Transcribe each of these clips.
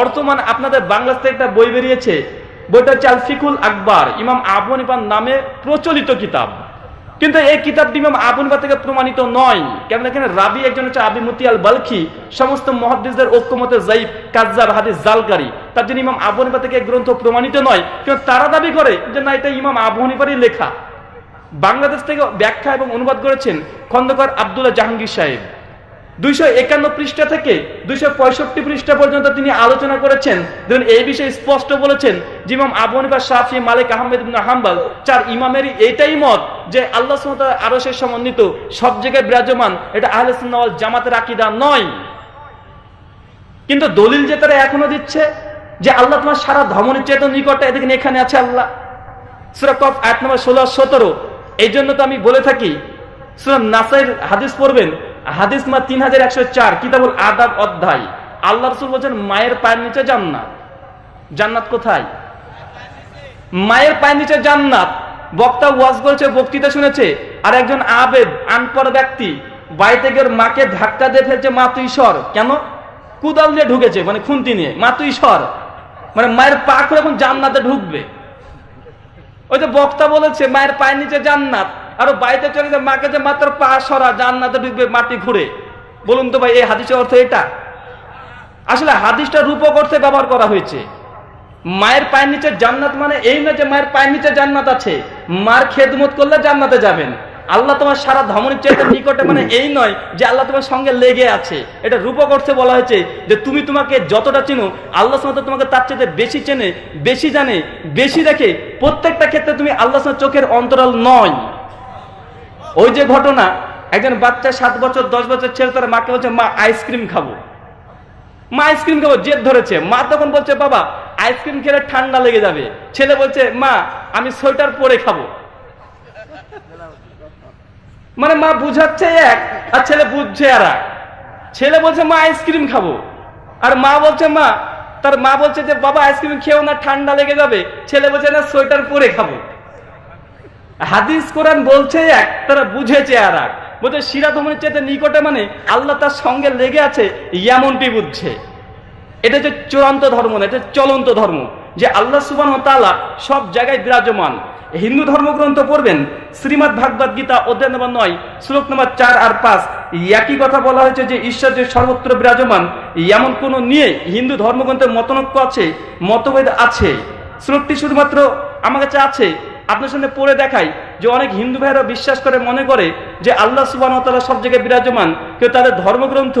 বর্তমান আপনাদের বাংলাদেশ থেকে একটা বই বেরিয়েছে, বইটা আল ফিকুল আকবর, ইমাম আবু হানিফার নামে প্রচলিত কিতাব। কিন্তু এই কিতাবটি ইমাম আবু হানিফা থেকে প্রমাণিত নয় কেন এখানে রাবি একজন হচ্ছে আবি মুতি বালখি, সমস্ত মহাদ্দিসদের ঐক্যমতে জাইব কাজ্জাব, হাদিস জালকারী তার জন্য ইমাম আবু হানিফা থেকে গ্রন্থ প্রমাণিত নয়, কিন্তু তারা দাবি করে যে না, এটা ইমাম আবু হানিফারই লেখা। বাংলাদেশ থেকে ব্যাখ্যা এবং অনুবাদ করেছেন খন্দকার আব্দুল্লাহ জাহাঙ্গীর সাহেব। দুইশো একান্ন পৃষ্ঠা থেকে দুইশো পঁয়ষট্টি পৃষ্ঠা পর্যন্ত তিনি আলোচনা করেছেন। দেখুন এই বিষয়ে স্পষ্ট বলেছেন যে ইমাম আবু হানিফা, শাফি, মালিক, আহমেদ হাম্বাল, চার ইমামেরই এটাই মত যে আল্লাহ সুবহানাহু ওয়া তাআলা সমন্বিত সব জায়গায় বিরাজমান, এটা আহলে সুন্নাহ ওয়াল জামাতের আকীদা নয়। কিন্তু দলিল যে তারা এখনও দিচ্ছে যে আল্লাহ তোমার সারা ধমনের চেতন নিকটে এদিকে এখানে আছে আল্লাহ। সুরা কফ, আয়াত নম্বর ষোলো সতেরো। এই জন্য তো আমি বলে থাকি, সুরা নাসাইর হাদিস পড়বেন হাদিস মা তিন হাজার একশো চার, কিতাবুল আদাব অধ্যায়। আল্লাহ রসুল বলছেন, মায়ের পায়ের নিচে জান্নাত। জান্নাত কোথায়? মায়ের পায়ের নিচে জান্নাত। বক্তা ওয়াজ করেছে, বক্তৃতা শুনেছে, আর একজন আবেদ, আনপড় ব্যক্তি বাড়িতে গিয়ে মাকে ধাক্কা দিয়ে ফেলছে, মা তুই সর। কেন? কুদাল দিয়ে ঢুকেছে মানে খুন্তি নিয়ে। মা তুই সর। মানে মায়ের পা করে এখন জান্নাতে ঢুকবে। ওই যে বক্তা বলেছে, মায়ের পায়ের নিচে জান্নাত। আর বাড়িতে চলে যে মাকে যে মাত্র পা সরা, জান্নাতে ঢুকবে মাটি ঘুরে বলুন তো ভাই, এই হাদিসের অর্থ এটা? আসলে হাদিসটা রূপক অর্থে ব্যবহার করা হয়েছে। মায়ের পায়ের নিচে জান্নাত মানে এই না যে মায়ের পায়ের নিচে জান্নাত আছে। মার খেদমত করলে জান্নাতে যাবেন। আল্লাহ তোমার সারা ধমনের চেয়ে নিকটে মানে এই নয় যে আল্লাহ তোমার সঙ্গে লেগে আছে। এটা রূপক অর্থে বলা হয়েছে যে তুমি তোমাকে যতটা চিনো, আল্লাহ সাথে তোমাকে তার চেয়ে বেশি চেনে, বেশি জানে, বেশি দেখে প্রত্যেকটা ক্ষেত্রে তুমি আল্লাহ চোখের অন্তরাল নয়। ওই যে ঘটনা, একজন বাচ্চা সাত বছর, দশ বছর ছেলে, তার মাকে বলছে, মা, আইসক্রিম খাব। মা, আইসক্রিম খাব? জেদ ধরেছে। মা তখন বলছে, বাবা, আইসক্রিম খেলে ঠান্ডা লেগে যাবে। ছেলে বলছে, মা, আমি সোয়েটার পরে খাব। মানে মা বুঝাচ্ছে এক, আর ছেলে বুঝছে আর ছেলে বলছে, মা, আইসক্রিম খাব। আর মা বলছে, মা, তার মা বলছে যে, বাবা, আইসক্রিম খেয়েও না, ঠান্ডা লেগে যাবে। ছেলে বলছে, না, সোয়েটার পরে খাব। হাদিস কোরআন বলছে এক তারা বুঝেছে আর এক বলছে শিরা ধমনের চেয়ে নিকটে মানে আল্লাহ তার সঙ্গে লেগে আছে এমনটি বুঝছে। এটা হচ্ছে চূড়ান্ত ধর্ম না, এটা চলন্ত ধর্ম। যে আল্লাহ সুবান তালা সব জায়গায় বিরাজমান। হিন্দু ধর্মগ্রন্থ পড়বেন শ্রীমৎ ভাগবত গীতা অধ্যায় নম্বর নয়, শ্লোক নম্বর চার আর পাঁচ। একই কথা বলা হয়েছে যে ঈশ্বর যে সর্বত্র বিরাজমান, এমন কোন নিয়ে হিন্দু ধর্মগ্রন্থের মতনক্য আছে, মতভেদ আছে। শ্লোকটি শুধুমাত্র আমার কাছে আছে আপনার সামনে পড়ে দেখাই যে অনেক হিন্দু ভাইরা বিশ্বাস করে মনে করে যে আল্লাহ সুবান তারা সব জায়গায় বিরাজমান কেউ তাদের ধর্মগ্রন্থ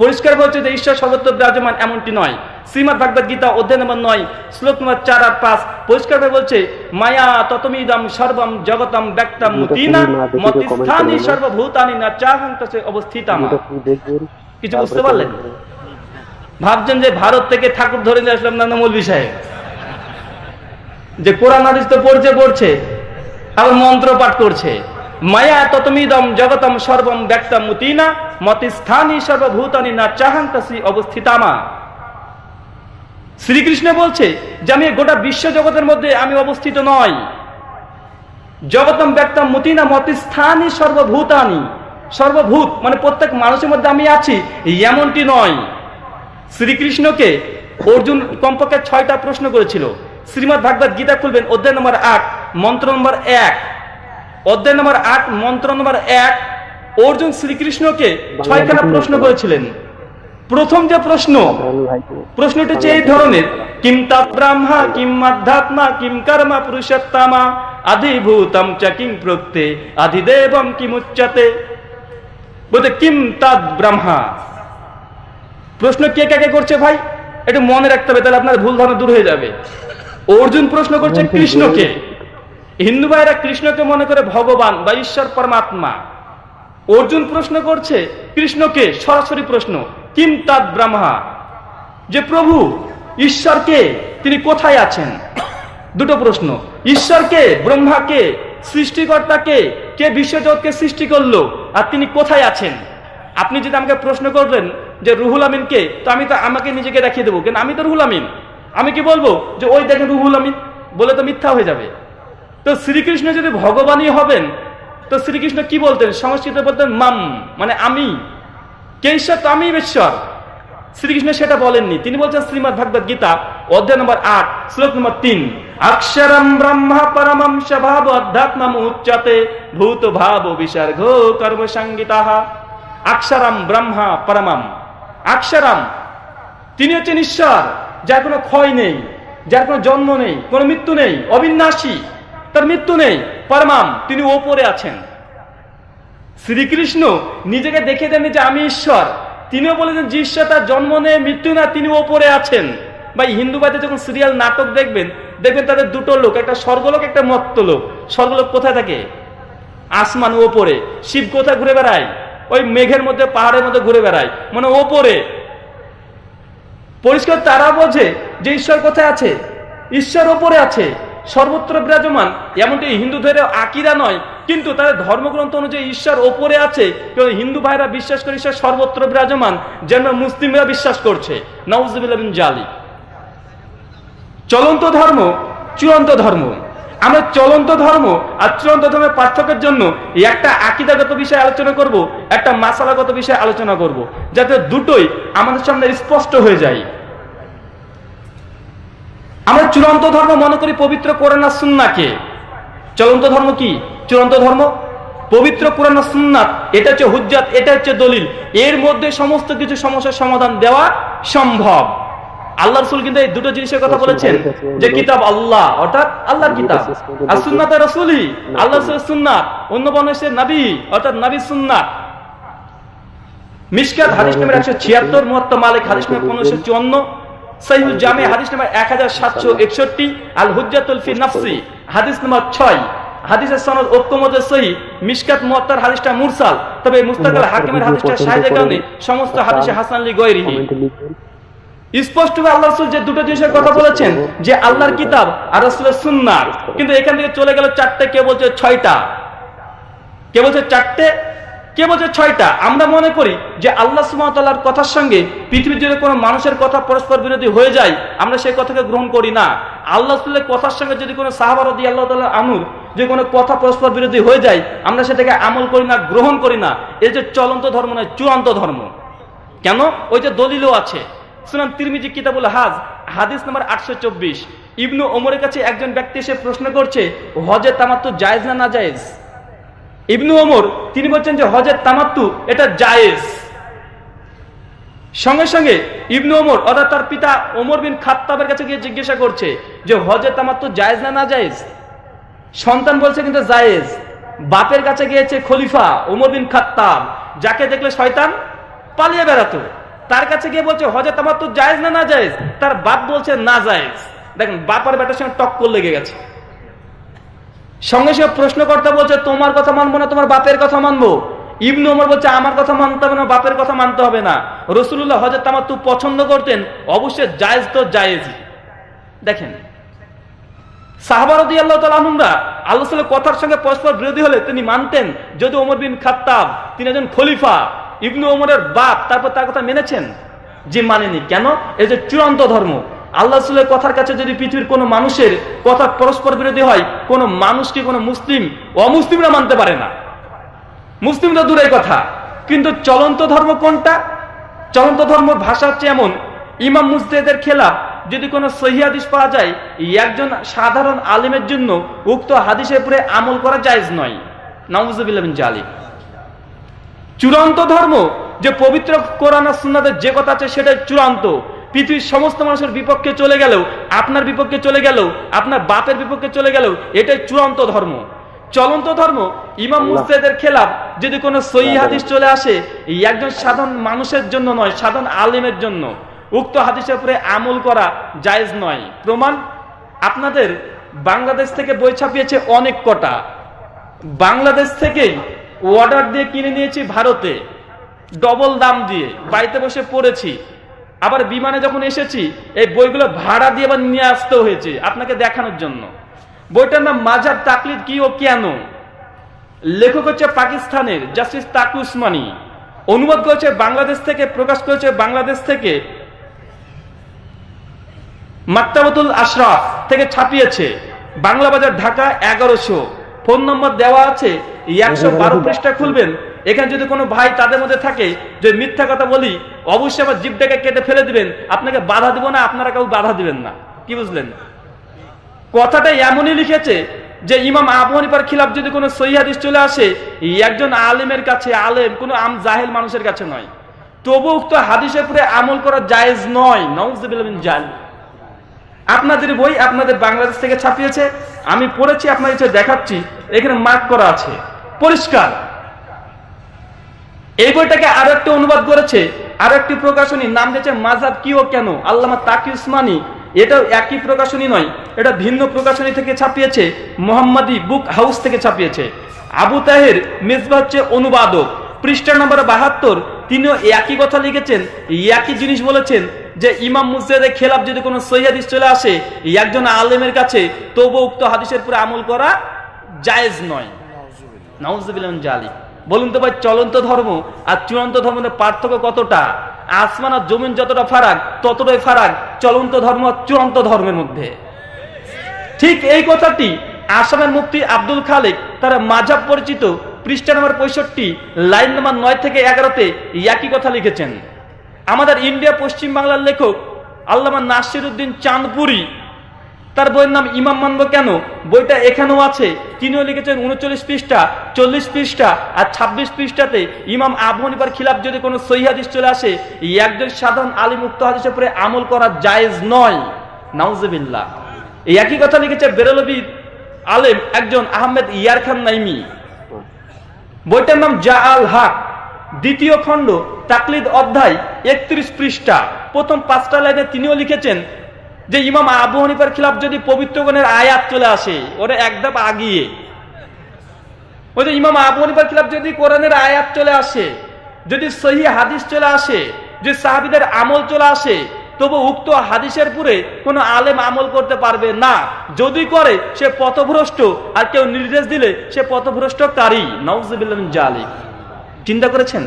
পরিষ্কার বলছে যে ঈশ্বর সর্বত্র বিরাজমান এমনটি নয়। শ্রীমদ ভাগবত গীতা অধ্যায় নম্বর নয় শ্লোক নম্বর চার আর পাঁচ পরিষ্কার বলছে মায়া ততমিদম সর্বম জগতম ব্যক্তম মুতিনা মতিস্থানি সর্বভূতানি না চাহান্তসে অবস্থিতাম। কিছু বুঝতে পারলেন? ভাবছেন যে ভারত থেকে ঠাকুর ধরে নিয়ে আসলাম না মৌলবি সাহেব। যে কোরআন তো পড়ছে পড়ছে। আবার মন্ত্র পাঠ করছে। মায়া ততমিদম জগতম সর্বম ব্যক্তম মুতিনা, মতিস্থানী সর্বভূতানি না চাহান্তাসি অবস্থিতামা। শ্রীকৃষ্ণ বলছে যে আমি গোটা বিশ্ব জগতের মধ্যে আমি অবস্থিত নয় জগতম ব্যক্তম মুতিনা, মতিস্থানী সর্বভূতানি। সর্বভূত মানে প্রত্যেক মানুষের মধ্যে আমি আছি, এমনটি নয়। শ্রীকৃষ্ণকে অর্জুন কমপক্ষে ছয়টা প্রশ্ন করেছিল। শ্রীমদ ভাগবত গীতা খুলবেন, অধ্যায় নম্বর আট, মন্ত্র নম্বর এক। অধ্যায় নম্বর আট, মন্ত্র নম্বর এক, অর্জুন শ্রীকৃষ্ণকে ছয়খানা প্রশ্ন করেছিলেন। প্রথম যে প্রশ্ন, প্রশ্নটি হচ্ছে এই ধরনের, কিম তাৎ ব্রাহ্মা, কিম আধ্যাত্মা কিম কর্মা পুরুষোত্তমা আধিভূতম চ কিং প্রত্যে আধিদেবম কিম উচ্চতে। বলতে, কিম তাৎ ব্রহ্মা। প্রশ্ন কে কাকে করছে ভাই? একটু মনে রাখতে হবে, তাহলে আপনার ভুল ধারণা দূর হয়ে যাবে। অর্জুন প্রশ্ন করছে কৃষ্ণকে। হিন্দু ভাইরা কৃষ্ণকে মনে করে ভগবান বা ঈশ্বর পরমাত্মা। অর্জুন প্রশ্ন করছে কৃষ্ণকে সরাসরি প্রশ্ন কিম তাৎ ব্রহ্মা? যে প্রভু ঈশ্বরকে তিনি কোথায় আছেন? দুটো প্রশ্ন ঈশ্বরকে ব্রহ্মাকে সৃষ্টিকর্তাকে কে বিশ্বজগৎকে সৃষ্টি করল আর তিনি কোথায় আছেন? আপনি যদি আমাকে প্রশ্ন করলেন যে রুহুল আমিনকে তো আমি তো আমাকে নিজেকে দেখিয়ে দেবো কেন আমি তো রুহুল আমিন। আমি কি বলব? যে ওই দেখেন রুহুল আমিন, বলে তো মিথ্যা হয়ে যাবে। তো শ্রীকৃষ্ণ যদি ভগবানই হবেন, তো শ্রীকৃষ্ণ কি বলতেন? সংস্কৃত বলতেন মাম মানে আমি। কে তো আমি ঈশ্বর শ্রীকৃষ্ণ সেটা বলেননি। তিনি বলছেন শ্রীমদ ভাগবত গীতা, অধ্যায় নম্বর আট, শ্লোক নম্বর তিন। অক্ষরম ব্রহ্মা পরমম স্বভাব অধ্যাত্মম উচ্চতে ভূত ভাব বিসর্গ কর্ম সংগীতা অক্ষরম ব্রহ্মা পরমম। অক্ষরম, তিনি হচ্ছেন ঈশ্বর। যার কোনো ক্ষয় নেই, যার কোনো জন্ম নেই, কোনো মৃত্যু নেই অবিনাশী তার মৃত্যু নেই, পরমাম, তিনি ওপরে আছেন। শ্রীকৃষ্ণ নিজেকে দেখিয়ে দেন যে আমি ঈশ্বর। তিনিও বলেছেন যে ঈশ্বর তার জন্ম নেই, মৃত্যু না, তিনি ওপরে আছেন। বা হিন্দু বাদে যখন সিরিয়াল, নাটক দেখবেন দেখবেন তাদের দুটো লোক, একটা স্বর্গলোক, একটা মত্ত লোক। স্বর্গলোক কোথায় থাকে? আসমান ওপরে। শিব কোথায় ঘুরে বেড়ায়? ওই মেঘের মধ্যে, পাহাড়ের মধ্যে ঘুরে বেড়ায়। মানে ওপরে। পরিষ্কার তারা বোঝে যে ঈশ্বর কোথায় আছে। ঈশ্বর ওপরে আছে, সর্বত্র বিরাজমান। এমনটি হিন্দুদের আকিরা নয়, কিন্তু তাদের ধর্মগ্রন্থ অনুযায়ী ঈশ্বর ওপরে আছে কেউ হিন্দু ভাইরা বিশ্বাস করে ঈশ্বর সর্বত্র বিরাজমান, যেন মুসলিমরা বিশ্বাস করছে। নওয়াজ জালি চলন্ত ধর্ম, চূড়ান্ত ধর্ম। আমরা চলন্ত ধর্ম আর চূড়ান্ত ধর্মের পার্থক্যের জন্য একটা আকিদাগত বিষয়ে আলোচনা করব, একটা মাসালাগত বিষয়ে আলোচনা করব, যাতে দুটোই আমাদের সামনে স্পষ্ট হয়ে যায়। আমরা চূড়ান্ত ধর্ম মনে করি পবিত্র কোরআন সুন্নাকে চলন্ত ধর্ম কি? চূড়ান্ত ধর্ম? পবিত্র কোরআন সুন্নাত এটা হচ্ছে হুজ্জাত, এটা হচ্ছে দলিল। এর মধ্যে সমস্ত কিছু সমস্যার সমাধান দেওয়া সম্ভব। আল্লাহ রসুল কিন্তু এই দুটো জিনিসের কথা বলেছেন যে কিতাব আল্লাহ অর্থাৎ আল্লাহর কিতাব। আর সুন্নাত রসুলি। আল্লাহ সুন্নাত। অন্য বনসের নাবি অর্থাৎ নাবি সুন্নাত। মিসকাত হাদিস নম্বর একশো ছিয়াত্তর মুহাত্ত মালিক হাদিস নম্বর পনেরোশো চুয়ান্ন। সহিহুল জামে হাদিস নম্বর এক হাজার সাতশো একষট্টি। আল হুজ্জাতুল ফি নাফসি হাদিস নম্বর ছয়। হাদিসের সনদ ঐক্যমতে সহি। মিসকাত মুয়াত্তার হাদিসটা মুরসাল। তবে মুস্তাকাল হাকিমের হাদিসটা শাহিদের কারণে সমস্ত হাদিসে হাসান লি গৈরিহি স্পষ্ট আল্লাহ রসুল যে দুটো জিনিসের কথা বলেছেন, যে আল্লাহর কিতাব আর রসুলের সুন্নার কিন্তু এখান থেকে চলে গেল চারটে, কে বলছে ছয়টা? কে বলছে চারটে? কে বলছে ছয়টা? আমরা মনে করি যে আল্লাহ সুমতাল্লাহর কথার সঙ্গে পৃথিবীর যদি কোনো মানুষের কথা পরস্পর বিরোধী হয়ে যায়, আমরা সেই কথাকে গ্রহণ করি না। আল্লাহ রসুলের কথার সঙ্গে যদি কোনো সাহাবারদি আল্লাহ তাল্লাহ আনুর যে কোনো কথা পরস্পর বিরোধী হয়ে যায়, আমরা সেটাকে আমল করি না, গ্রহণ করি না। এই যে চলন্ত ধর্ম নয়, চূড়ান্ত ধর্ম। কেন? ওই যে দলিলও আছে। শুনান তিরমিজি কিতাবুল হাজ, হাদিস নাম্বার আটশো চব্বিশ। ইবনু ওমরের কাছে একজন ব্যক্তি এসে প্রশ্ন করছে হজের তামাত্তু জায়েজ না না জায়েজ? ইবনু ওমর, তিনি বলছেন যে হজের তামাত্তু, এটা জায়েজ। সঙ্গে সঙ্গে ইবনু ওমর, অর্থাৎ তার পিতা ওমর বিন খাত্তাবের কাছে গিয়ে জিজ্ঞাসা করছে যে হজের তামাত্তু জায়েজ না না জায়েজ? সন্তান বলছে কিন্তু জায়েজ। বাপের কাছে গিয়েছে খলিফা ওমর বিন খাত্তাব, যাকে দেখলে শয়তান পালিয়ে বেড়াতো। তার কাছে গিয়ে বলছে, হজে তোমার তো জায়েজ না না জায়েজ? তার বাপ বলছে, না জায়েজ। দেখেন, বাপার বেটার সঙ্গে টক্কর লেগে গেছে। সঙ্গে সঙ্গে প্রশ্নকর্তা বলছে, তোমার কথা মানবো না, তোমার বাপের কথা মানবো? ইবনু ওমর বলছে, আমার কথা মানতে হবে না, বাপের কথা মানতে হবে না। রসুল্লাহ হজরত তামার তু পছন্দ করতেন, অবশ্যই জায়েজ তো জায়েজ দেখেন সাহাবারদি আল্লাহ তালুমরা আল্লাহ কথার সঙ্গে পরস্পর বিরোধী হলে তিনি মানতেন, যদি ওমর বিন খাত্তাব, তিনি একজন খলিফা ইবনু ওমরের বাপ তারপর তার কথা মেনেছেন? যে মানেনি। কেন? এই যে চূড়ান্ত ধর্ম। আল্লাহ কথার কাছে যদি পৃথিবীর কোনো মানুষের কথা পরস্পর বিরোধী হয়, কোনো মানুষকে কোনো মুসলিম? অমুসলিমরা মানতে পারে না। মুসলিমরা দূরের কথা। কিন্তু চলন্ত ধর্ম কোনটা? চলন্ত ধর্ম ভাষা হচ্ছে এমন, ইমাম মুস্তেদের খেলা। যদি কোনো সহি হাদিস পাওয়া যায় একজন সাধারণ আলিমের জন্য উক্ত হাদিসের উপরে আমল করা জায়েজ নয়। নওয়াজ জালি চূড়ান্ত ধর্ম যে পবিত্র কোরআন সুন্নাদের যে কথা আছে সেটাই চূড়ান্ত। পৃথিবীর সমস্ত মানুষের বিপক্ষে চলে গেলেও আপনার বিপক্ষে চলে গেলেও আপনার বাপের বিপক্ষে চলে গেলেও এটাই চূড়ান্ত ধর্ম। চলন্ত ধর্ম ইমাম মুস্তেদের খেলাফ যদি কোনো সহি হাদিস চলে আসে এই একজন সাধারণ মানুষের জন্য নয় সাধারণ আলিমের জন্য। উক্ত হাদিসের উপরে আমল করা জায়েজ নয়। প্রমাণ আপনাদের বাংলাদেশ থেকে বই ছাপিয়েছে অনেক কটা। বাংলাদেশ থেকেই অর্ডার দিয়ে কিনে নিয়েছি ভারতে। ডবল দাম দিয়ে। বাড়িতে বসে পড়েছি। আবার বিমানে যখন এসেছি, এই বইগুলো ভাড়া দিয়ে আবার নিয়ে আসতে হয়েছে আপনাকে দেখানোর জন্য। বইটার নাম মাজার তাকলিদ কি ও কেন? লেখক হচ্ছে পাকিস্তানের জাস্টিস তাকু উসমানি। অনুবাদ করেছে বাংলাদেশ থেকে, প্রকাশ করেছে বাংলাদেশ থেকে। মাক্তাবতুল আশরাফ থেকে ছাপিয়েছে। বাংলা বাজার ঢাকা, এগারোশো। ফোন নম্বর দেওয়া আছে একশো বারো পৃষ্ঠা খুলবেন। এখানে যদি কোনো ভাই তাদের মধ্যে থাকে যে মিথ্যা কথা বলি অবশ্যই আমার জিভটাকে কেটে ফেলে দিবেন। আপনাকে বাধা দিব না আপনারা কেউ বাধা দিবেন না। কি বুঝলেন? কথাটা এমনই লিখেছে যে ইমাম আবু হানিফার খিলাফ যদি কোনো সহি হাদিস চলে আসে একজন আলেমের কাছে আলেম কোনো আম জাহেল মানুষের কাছে নয়। তবু উক্ত হাদিসের উপরে আমল করা জায়েজ নয়। নওয়াজ জাল। আপনাদের বই আপনাদের বাংলাদেশ থেকে ছাপিয়েছে। আমি পড়েছি, আপনাদের কাছে দেখাচ্ছি, এখানে মার্ক করা আছে। পরিষ্কার। এই বইটাকে আরও একটা অনুবাদ করেছে, আর একটি প্রকাশনী, নাম দিয়েছে মাজাব কি ও কেন? আল্লামা তাকি উসমানী এটাও একই প্রকাশনী নয়, এটা ভিন্ন প্রকাশনী থেকে ছাপিয়েছে, মোহাম্মদী বুক হাউস থেকে ছাপিয়েছে। আবু তাহের মেজবা হচ্ছে অনুবাদক। পৃষ্ঠা নম্বর বাহাত্তর, তিনিও একই কথা লিখেছেন, একই জিনিস বলেছেন যে ইমাম মুসজিদের খেলাফ যদি কোনো সহিদিস চলে আসে একজন আলেমের কাছে তবু উক্ত হাদিসের উপরে আমল করা জায়েজ নয়। নাউজুবিল্লাহ জালি বলুন তো ভাই, চলন্ত ধর্ম আর চূড়ান্ত ধর্মের পার্থক্য কতটা? আসমান আর জমিন যতটা ফারাক, ততটাই ফারাক চলন্ত ধর্ম আর চূড়ান্ত ধর্মের মধ্যে। ঠিক এই কথাটি আসামের মুফতি আব্দুল খালেক, তারা মাঝাব পরিচিত পৃষ্ঠা নম্বর পঁয়ষট্টি, লাইন নম্বর নয় থেকে এগারোতে একই কথা লিখেছেন। আমাদের ইন্ডিয়া পশ্চিম বাংলার লেখক আল্লামা নাসির উদ্দিন চাঁদপুরি। তার বইয়ের নাম ইমাম মানব কেন? বইটা এখানেও আছে। তিনিও লিখেছেন উনচল্লিশ পৃষ্ঠা, চল্লিশ পৃষ্ঠা আর ছাব্বিশ পৃষ্ঠাতে ইমাম আবু হানিফার খিলাফ যদি কোনো সহি হাদিস চলে আসে একজন সাধারণ আলী মুক্ত হাদিসের উপরে আমল করা জায়েজ নয়। নাউজবিল্লাহ। এই একই কথা লিখেছে বেরলবি আলেম একজন আহমেদ ইয়ার খান নাইমি। বইটার নাম জা আল হক। দ্বিতীয় খণ্ড তাকলিদ অধ্যায় একত্রিশ পৃষ্ঠা। প্রথম পাঁচটা লাইনে তিনিও লিখেছেন যে, ইমাম আবু হানিফার খিলাফ যদি পবিত্রগণের আয়াত চলে আসে, ওরা একদম আগিয়ে। ওই যে ইমাম আবু হানিফার খিলাফ যদি কোরআনের আয়াত চলে আসে, যদি সহি হাদিস চলে আসে, যে সাহাবিদের আমল চলে আসে, তবু উক্ত হাদিসের পুরে কোনো আলেম আমল করতে পারবে না। যদি করে, সে পথভ্রষ্ট, আর কেউ নির্দেশ দিলে সে পথভ্রষ্টকারী। নওজবিল্লাহ জালিক। চিন্তা করেছেন?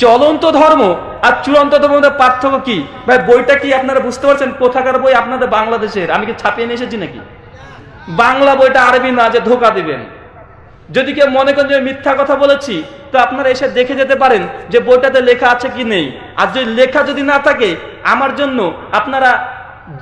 চলন্ত ধর্ম আর চূড়ান্ত ধর্মের পার্থক্য কি? ভাই, বইটা কি আপনারা বুঝতে পারছেন? কোথাকার বই আপনাদের বাংলাদেশের? আমি কি ছাপিয়ে নিয়ে এসেছি নাকি? বাংলা বইটা আরবি না যে ধোকা দিবেন? যদি কেউ মনে করেন যে মিথ্যা কথা বলেছি, তো আপনারা এসে দেখে যেতে পারেন যে বইটাতে লেখা আছে কি নেই। আর যদি লেখা যদি না থাকে, আমার জন্য আপনারা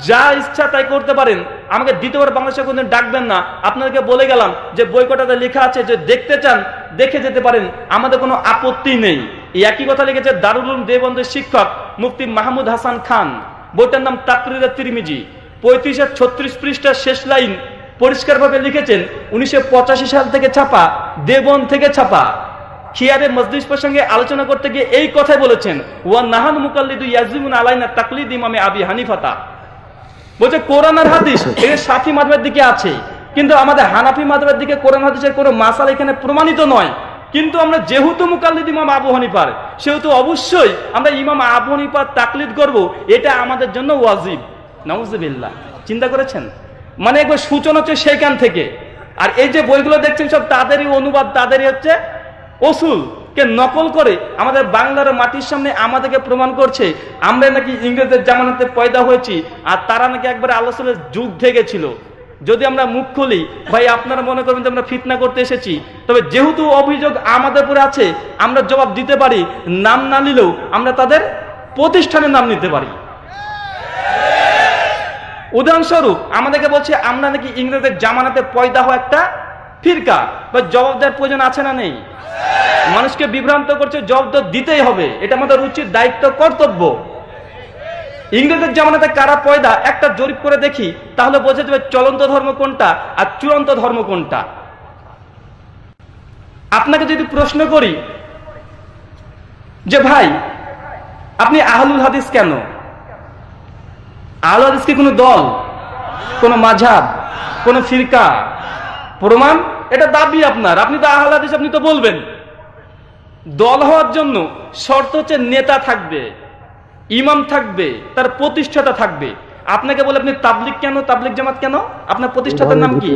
যা ইচ্ছা তাই করতে পারেন। আমাকে দ্বিতীয়বার বাংলাদেশে কোনদিন ডাকবেন না। আপনাদেরকে বলে গেলাম যে বই কটাতে লেখা আছে, যে দেখতে চান, দেখে যেতে পারেন। আমাদের কোনো আপত্তি নেই। একই কথা লিখেছে দারুল উলুম দেবন্দের শিক্ষক মুফতি মাহমুদ হাসান খান। বইটার নাম তাকরির তিরমিজি। পঁয়ত্রিশ আর ছত্রিশ পৃষ্ঠার শেষ লাইন পরিষ্কারভাবে লিখেছেন, উনিশশো পঁচাশি সাল থেকে ছাপা দেবন থেকে ছাপা। খিয়ারে মজলিস প্রসঙ্গে আলোচনা করতে গিয়ে এই কথাই বলেছেন, ওয়া নাহান মুকাল্লিদু ইয়াজিমুন আলাইনা তাকলিদ ইমামে আবি হানিফাতা বলছে, কোরআন আর হাদিস এই সাফি মাধবের দিকে আছে, কিন্তু আমাদের হানাফি মাধবের দিকে কোরআন হাদিসের কোনো মাসাল এখানে প্রমাণিত নয়। কিন্তু আমরা যেহেতু মুকাল্লিদ ইমাম আবু হানিফার, সেহেতু অবশ্যই আমরা ইমাম আবু হানিফার তাকলিদ করব, এটা আমাদের জন্য ওয়াজিব। নাউজুবিল্লাহ। চিন্তা করেছেন? মানে একবার সূচনা হচ্ছে সেইখান থেকে। আর এই যে বইগুলো দেখছেন, সব তাদেরই অনুবাদ, তাদেরই হচ্ছে অসুল কে নকল করে আমাদের বাংলার মাটির সামনে আমাদেরকে প্রমাণ করছে। আমরা নাকি ইংরেজদের জামানাতে পয়দা হয়েছি, আর তারা নাকি একবার আলোচনার যুদ্ধে গেছিল যদি আমরা মুখ খুলি, ভাই আপনারা মনে করবেন যে আমরা ফিতনা করতে এসেছি। তবে যেহেতু অভিযোগ আমাদের উপরে আছে, আমরা জবাব দিতে পারি, নাম না নিলেও আমরা তাদের প্রতিষ্ঠানের নাম নিতে পারি। উদাহরণস্বরূপ, আমাদেরকে বলছে, আমরা নাকি ইংরেজদের জামানাতে পয়দা হওয়া একটা ফিরকা। বা জবাব দেওয়ার প্রয়োজন আছে না নেই? মানুষকে বিভ্রান্ত করছে, জবাব তো দিতেই হবে। এটা আমাদের উচিত দায়িত্ব, কর্তব্য। ইংরেজের জামানাতে কারা পয়দা, একটা জরিপ করে দেখি, তাহলে বোঝা যাবে চলন্ত ধর্ম কোনটা আর চূড়ান্ত ধর্ম কোনটা। আপনাকে যদি প্রশ্ন করি যে ভাই, আপনি আহলুল হাদিস কেন? আহলুল হাদিস কি কোনো দল? কোনো মাঝাব কোনো ফিরকা? প্রমাণ? এটা দাবি আপনার। আপনি তো আহল হাদিস, আপনি তো বলবেন। দল হওয়ার জন্য শর্ত হচ্ছে নেতা থাকবে। ইমাম থাকবে, তার প্রতিষ্ঠাতা থাকবে। আপনাকে বলে আপনি তাবলিক কেন তাবলিক জামাত কেন? আপনার প্রতিষ্ঠাতার নাম কি?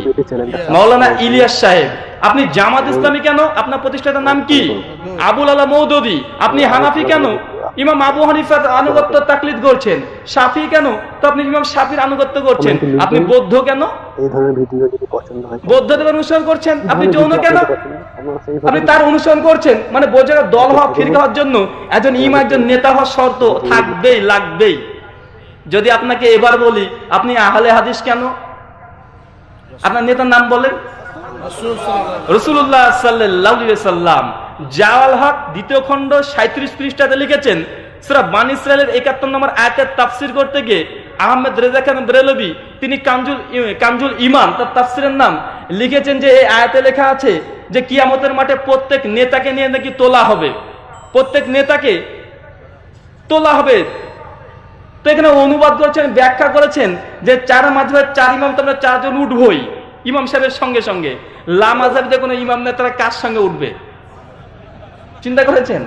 মাওলানা ইলিয়াস সাহেব। আপনি জামাত ইসলামী কেন? আপনার প্রতিষ্ঠাতার নাম কি? আবুল আলা মৌদুদি। আপনি হানাফি কেন? ইমাম আবু হানিফার আনুগত্য তাকলিদ করছেন। সাফি কেন? তো আপনি ইমাম সাফির আনুগত্য করছেন। আপনি বৌদ্ধ কেন? এই ধরনের ভিডিও যদি পছন্দ বৌদ্ধদেব অনুসরণ করছেন? আপনি যৌন কেন? আপনি তার অনুসরণ করছেন। মানে বোঝার দল হওয়া ফিরকা হওয়ার জন্য একজন ইমা একজন নেতা হওয়ার শর্ত থাকবেই লাগবেই। যদি আপনাকে এবার বলি আপনি আহলে হাদিস কেন? আপনার নেতার নাম বলেন। রসুল্লাহ সাল্লাম জাওয়াল হক দ্বিতীয় খণ্ড সাঁত্রিশ পৃষ্ঠাতে লিখেছেন, সুরা বান ইসরায়েলের একাত্তর নম্বর আয়াতের তাফসির করতে গিয়ে আহমেদ রেজা খান বেরেলবি তিনি কামজুল কামজুল ইমান, তার তাফসিরের নাম লিখেছেন যে এই আয়াতে লেখা আছে যে কিয়ামতের মাঠে প্রত্যেক নেতাকে নিয়ে নাকি তোলা হবে। প্রত্যেক নেতাকে তোলা হবে। তো এখানে অনুবাদ করেছেন, ব্যাখ্যা করেছেন যে চার মাঝে চার ইমাম, তো আমরা চারজন উঠবই, ইমাম সাহেবের সঙ্গে সঙ্গে। লামাজাবিতে কোনো ইমাম নেতারা কার সঙ্গে উঠবে? চিন্তা করেছেন?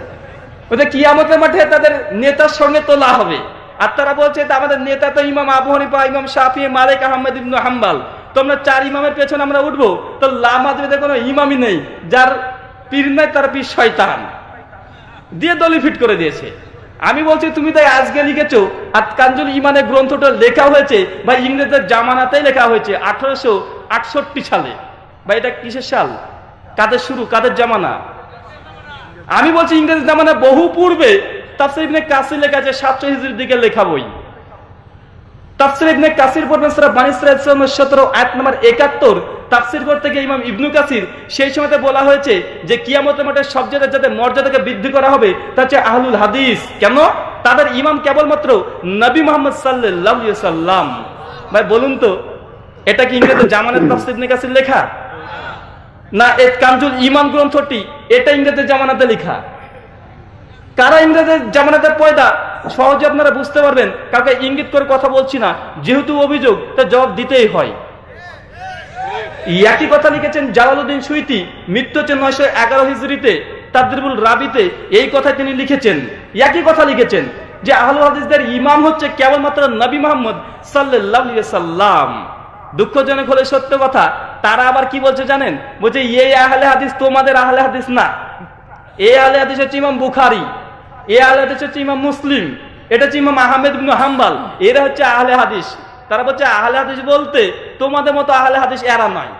ওদের কিয়ামতের মাঠে তাদের নেতার সঙ্গে তোলা হবে। আর তারা বলছে আমাদের নেতা তো ইমাম আবু হানিফা, ইমাম শাফি, মালিক আহমেদ ইবনু হাম্বাল। তোমরা চার ইমামের পেছনে আমরা উঠবো। তো লামাজবিতে কোনো ইমামই নেই, যার পীর নাই, তার পীর শয়তান। দিয়ে দলি ফিট করে দিয়েছে। আমি বলছি, তুমি তাই আজকে লিখেছো আর কাঞ্জুল ইমানের গ্রন্থটা লেখা হয়েছে বা ইংরেজের জামানাতেই লেখা হয়েছে, আঠারোশো আটষট্টি সালে। বা এটা কিসের সাল? কাদের শুরু, কাদের জামানা? আমি বলছি ইংরেজ জামানা বহু পূর্বে তাফসির ইবনে কাসির লেখা আছে, সাতশো হিজরির দিকে লেখা বই। তাফসির ইবনে কাসির পড়বেন সূরা ইসরাঈল, সূরা 17 আয়াত নম্বর 71 তাফসির করতে গিয়ে ইমাম ইবনু কাসির সেই সময়তে বলা হয়েছে যে, কিয়ামতের মাঠে সবচেয়ে যাতে মর্যাদাকে বৃদ্ধি করা হবে, তা হচ্ছে আহলুল হাদিস। কেন? তাদের ইমাম কেবলমাত্র নবী মোহাম্মদ আলাইহি সাল্লাম ভাই, বলুন তো, এটা কি ইংরেজের জামানের তাফসির ইবনে কাসির লেখা? না এ কামজুল ইমান গ্রন্থটি, এটা ইংরেজের জামানাতে লেখা। কারা ইংরেজের জামানাতে পয়দা? সহজে আপনারা বুঝতে পারবেন, কাউকে ইঙ্গিত করে কথা বলছি না, যেহেতু অভিযোগ, তা জবাব দিতেই হয়। একই কথা লিখেছেন জালালউদ্দিন সুইতি, মৃত্যু হচ্ছে নয়শো এগারো হিজড়িতে, তাদরিবুল রাবিতে, এই কথা তিনি লিখেছেন। একই কথা লিখেছেন, যে আহলু হাদিসদের ইমাম হচ্ছে কেবলমাত্র নবী মোহাম্মদ আলাইহি সাল্লাম দুঃখজনক হলে সত্য কথা তারা আবার কি বলছে জানেন? বলছে এই আহলে হাদিস তোমাদের আহলে হাদিস না। এ আহলে হাদিস হচ্ছে ইমাম বুখারী। এ আহলে হাদিস হচ্ছে ইমাম মুসলিম। এটা হচ্ছে ইমাম আহমেদ ইবনে হাম্বাল। এরা হচ্ছে আহলে হাদিস। তারা বলছে, আহলে হাদিস বলতে তোমাদের মতো আহলে হাদিস এরা নয়।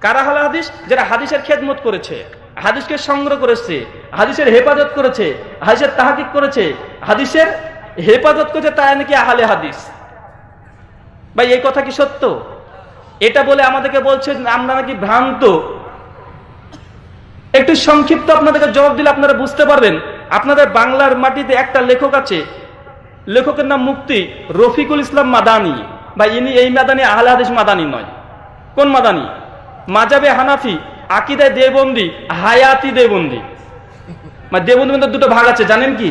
কারা আহলে হাদিস? যারা হাদিসের খেদমত করেছে, হাদিসকে সংগ্রহ করেছে, হাদিসের হেফাজত করেছে, হাদিসের তাহাকিক করেছে, হাদিসের হেফাজত করেছে তাই নাকি আহলে হাদিস। ভাই, এই কথা কি সত্য? এটা বলে আমাদেরকে বলছেন আমরা নাকি ভ্রান্ত। একটু সংক্ষিপ্ত আপনাদেরকে জবাব দিলে আপনারা বুঝতে পারবেন। আপনাদের বাংলার মাটিতে একটা লেখক আছে। লেখকের নাম মুক্তি, রফিকুল ইসলাম মাদানি। বা ইনি এই মাদানি, আহলে মাদানি নয়। কোন মাদানি? মাজাবে হানাফি, আকিদায় দেবন্দি হায়াতি দেবন্দি দেবন্দি মধ্যে দুটো ভাগ আছে, জানেন কি?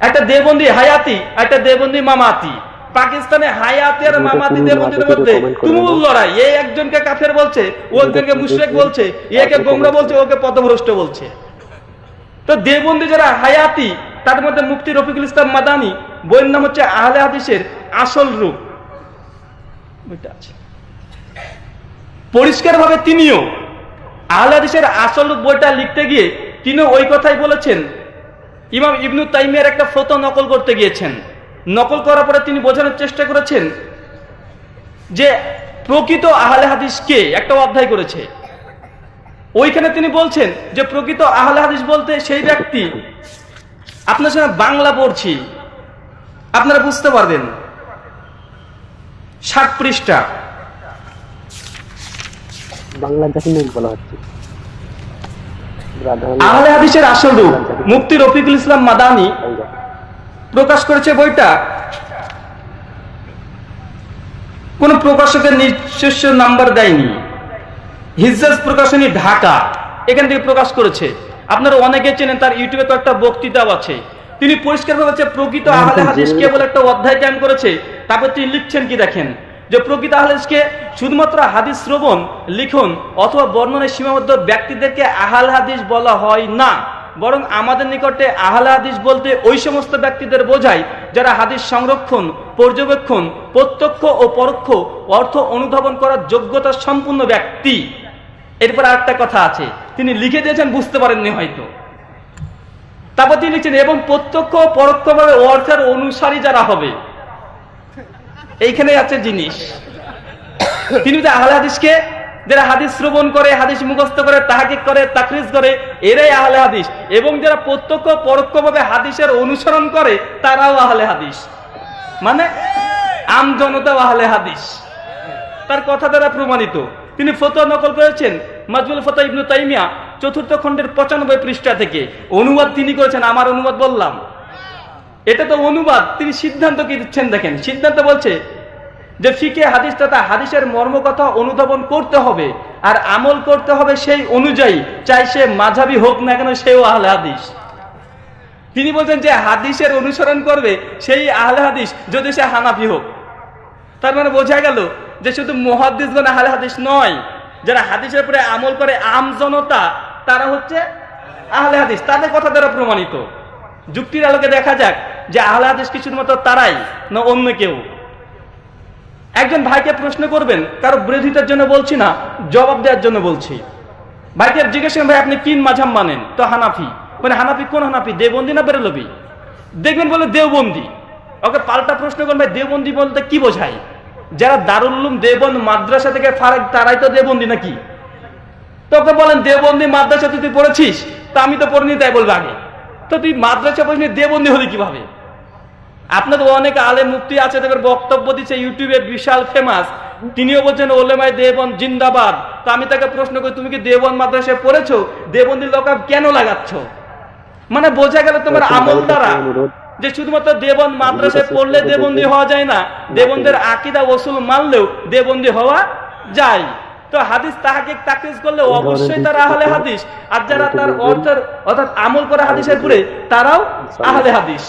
একটা দেবন্দি হায়াতি একটা দেবন্দি মামাতি। পাকিস্তানে হায়াতি আর মামাতি মধ্যে তুমুল লড়াই। এই একজনকে কাফের বলছে ও একজনকে মুশরিক বলছে একে গোমরা বলছে ওকে পথভ্রষ্ট বলছে। তো দেবন্দি যারা হায়াতি তার মধ্যে মুক্তি রফিকুল ইসলাম মাদানি বইয়ের নাম হচ্ছে আহলে হাদিসের আসল রূপ। বইটা আছে। পরিষ্কারভাবে তিনিও আহলে হাদিসের আসল রূপ বইটা লিখতে গিয়ে তিনিও ওই কথাই বলেছেন। ইমাম ইবনু তাইমিয়ার একটা ফটো নকল করতে গিয়েছেন। নকল করার পরে তিনি বোঝানোর চেষ্টা করেছেন যে প্রকৃত আহলে হাদিস কে? একটা অধ্যায় করেছে। ওইখানে তিনি বলছেন যে প্রকৃত আহলে হাদিস বলতে সেই ব্যক্তি আপনার সঙ্গে বাংলা পড়ছি আপনারা বুঝতে পারবেন। ষাট পৃষ্ঠা। আহলে হাদিসের আসল রূপ মুক্তি রফিকুল ইসলাম মাদানি। প্রকাশ করেছে বইটা। কোন প্রকাশকের নিজস্ব নাম্বার দেয়নি। হিজাজ প্রকাশনী ঢাকা এখান থেকে প্রকাশ করেছে। আপনারা অনেকে চেনেন তার ইউটিউবে কয়েকটা বক্তৃতাও আছে। তিনি পরিষ্কার হচ্ছে প্রকৃত আহলে হাদিস কেবল একটা অধ্যায় ক্যাম্প করেছে। তারপর তিনি লিখছেন কি দেখেন? যে প্রকৃত আহলেসকে শুধুমাত্র হাদিস শ্রবণ লিখন অথবা বর্ণনায় সীমাবদ্ধ ব্যক্তিদেরকে আহাল হাদিস বলা হয় না। বরং আমাদের নিকটে আহলে হাদিস বলতে ওই সমস্ত ব্যক্তিদের বোঝায় যারা হাদিস সংরক্ষণ, পর্যবেক্ষণ, প্রত্যক্ষ ও পরোক্ষ অর্থ অনুধাবন করার যোগ্যতা সম্পূর্ণ ব্যক্তি। এরপর আরেকটা কথা আছে, তিনি লিখে দিয়েছেন, বুঝতে পারেননি হয়তো। তারপর তিনি লিখছেন, এবং প্রত্যক্ষ পরোক্ষভাবে অর্থের অনুসারী যারা হবে। এইখানে আছে জিনিস। তিনি যদি আহলে হাদিসকে যারা হাদিস শ্রবণ করে, হাদিস মুখস্থ করে, তাহাকিক করে, তাকরিজ করে, এরাই আহলে হাদিস। এবং যারা প্রত্যক্ষ পরোক্ষভাবে হাদিসের অনুসরণ করে, তারাও আহলে হাদিস। মানে আম জনতাও আহলে হাদিস। তার কথা দ্বারা প্রমাণিত। তিনি ফতোয়া নকল করেছেন মাজবুল ফতোয়া ইবনু তাইমিয়া চতুর্থ খণ্ডের পঁচানব্বই পৃষ্ঠা থেকে। অনুবাদ তিনি করেছেন, আমার অনুবাদ বললাম। এটা তো অনুবাদ, তিনি সিদ্ধান্ত কি দিচ্ছেন দেখেন। সিদ্ধান্ত বলছে যে ফিকে হাদিস তথা হাদিসের মর্মকথা অনুধাবন করতে হবে আর আমল করতে হবে সেই অনুযায়ী, চাই সে মাঝাবি হোক না কেন সেও আহলে হাদিস। তিনি বলছেন যে হাদিসের অনুসরণ করবে সেই আহলে হাদিস যদি সে হানাফি হোক। তার মানে বোঝা গেল যে শুধু মহাদিসগণ আহলে হাদিস নয়, যারা হাদিসের উপরে আমল করে আম জনতা, তারা হচ্ছে আহলে হাদিস। তাদের কথা দ্বারা প্রমাণিত। যুক্তির আলোকে দেখা যাক যে আহলে হাদিস কি শুধুমাত্র তারাই না অন্য কেউ। একজন ভাইকে প্রশ্ন করবেন, কারও বিরোধিতার জন্য বলছি না, জবাব দেওয়ার জন্য বলছি। ভাইকে জিজ্ঞেস করেন, ভাই, আপনি কিন মাঝাম মানেন? তো হানাফি। মানে হানাফি কোন হানাফি? দেবন্দি না বেরোলবি? দেখবেন বলে, দেওবন্দি। ওকে পাল্টা প্রশ্ন করবেন, ভাই, দেওবন্দি বলতে কি বোঝায়? যারা দারুল্লুম দেবন্দ মাদ্রাসা থেকে ফারাক, তারাই তো দেবন্দি নাকি? তোকে বলেন দেবন্দি মাদ্রাসা তুই পড়েছিস? তা আমি তো পড়িনি, তাই বলবে আগে। তো তুই মাদ্রাসা পড়িনি দেবন্দি হলি কীভাবে? আপনাদের অনেক আলে মুক্তি আছে তাদের বক্তব্য দিচ্ছে ইউটিউবে বিশাল ফেমাস তিনিও বলছেন ওলেমাই দেবন জিন্দাবাদ। তো আমি তাকে প্রশ্ন করি তুমি কি দেবন মাদ্রাসায় পড়েছো? দেবন্দির লকাব কেন লাগাচ্ছ? মানে বোঝা গেল তোমার আমল দ্বারা যে শুধুমাত্র দেবন মাদ্রাসায় পড়লে দেবন্দি হওয়া যায় না। দেবন্দের আকিদা ওসুল মানলেও দেবন্দি হওয়া যায়। তো হাদিস তাহাকে তাকিজ করলে অবশ্যই তারা আহলে হাদিস। আর যারা তার অর্থের অর্থাৎ আমল করা হাদিসের পরে তারাও আহলে হাদিস।